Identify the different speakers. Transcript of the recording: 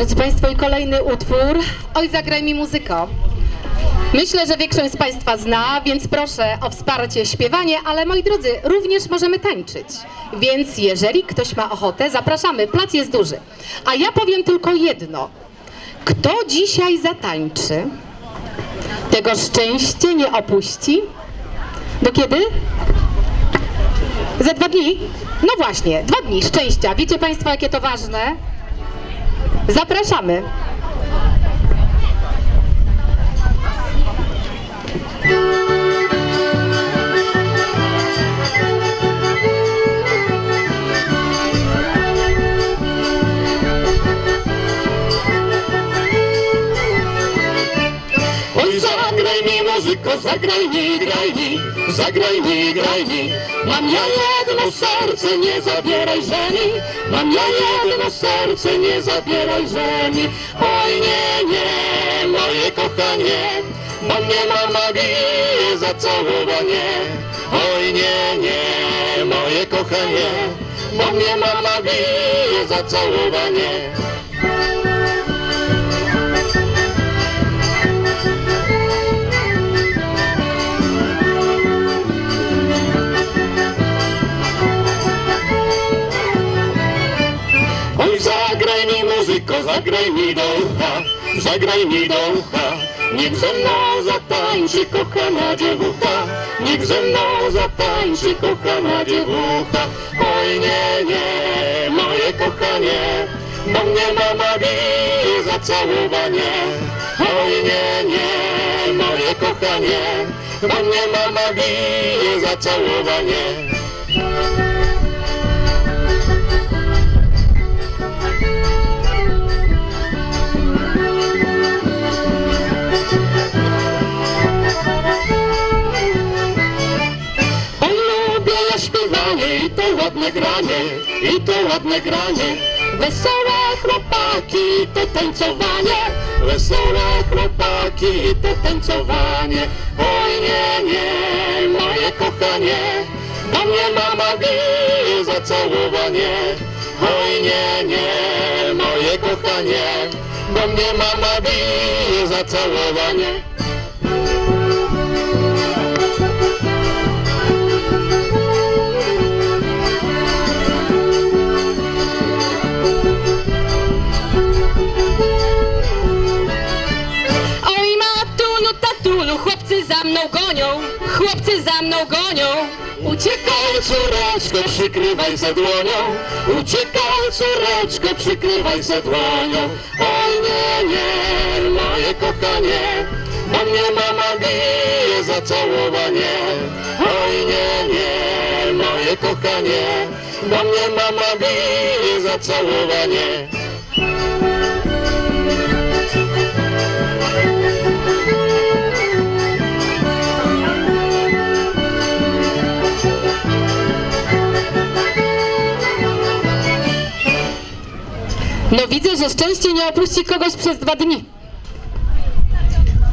Speaker 1: Drodzy Państwo, i kolejny utwór. Oj, zagraj mi muzyko. Myślę, że większość z Państwa zna, więc proszę o wsparcie śpiewanie, ale moi drodzy, również możemy tańczyć. Więc jeżeli ktoś ma ochotę, zapraszamy, plac jest duży. A ja powiem tylko jedno. Kto dzisiaj zatańczy, tego szczęście nie opuści. Do kiedy? Za dwa dni? No właśnie, dwa dni szczęścia. Wiecie Państwo, jakie to ważne? Zapraszamy.
Speaker 2: Muzyko, zagraj mi, graj mi, zagraj mi, graj mi. Mam ja jedno serce, nie zabieraj żeni. Mam ja jedno serce, nie zabieraj żeni. Oj, nie, nie, moje kochanie, bo mnie mama bije za całowanie. Oj, nie, nie, moje kochanie, bo mnie mama bije za zagraj mi do ucha, zagraj mi do ucha. Niech ze mną zatańczy kochana dziewucha, niech ze mną zatańczy kochana dziewucha. Oj, nie, nie, moje kochanie, bo mnie mama bije za całowanie. Oj, nie, nie, moje kochanie, bo mnie mama bije za całowanie. To ładne granie, i to ładne granie. Wesołe chłopaki to tańcowanie, wesołe chłopaki to tańcowanie. Oj, nie, nie, moje kochanie, bo mnie mama bije za całowanie. Oj, nie, nie, moje kochanie, bo mnie mama bije
Speaker 1: za mną gonią, chłopcy za mną gonią.
Speaker 2: Uciekaj córeczko, przykrywaj se dłonią. Uciekaj córeczko, przykrywaj se dłonią. Oj nie, nie, moje kochanie Bo mnie mama bije za całowanie. Oj nie, nie, moje kochanie Bo mnie mama bije za całowanie
Speaker 1: No widzę, że szczęście nie opuści kogoś przez dwa dni.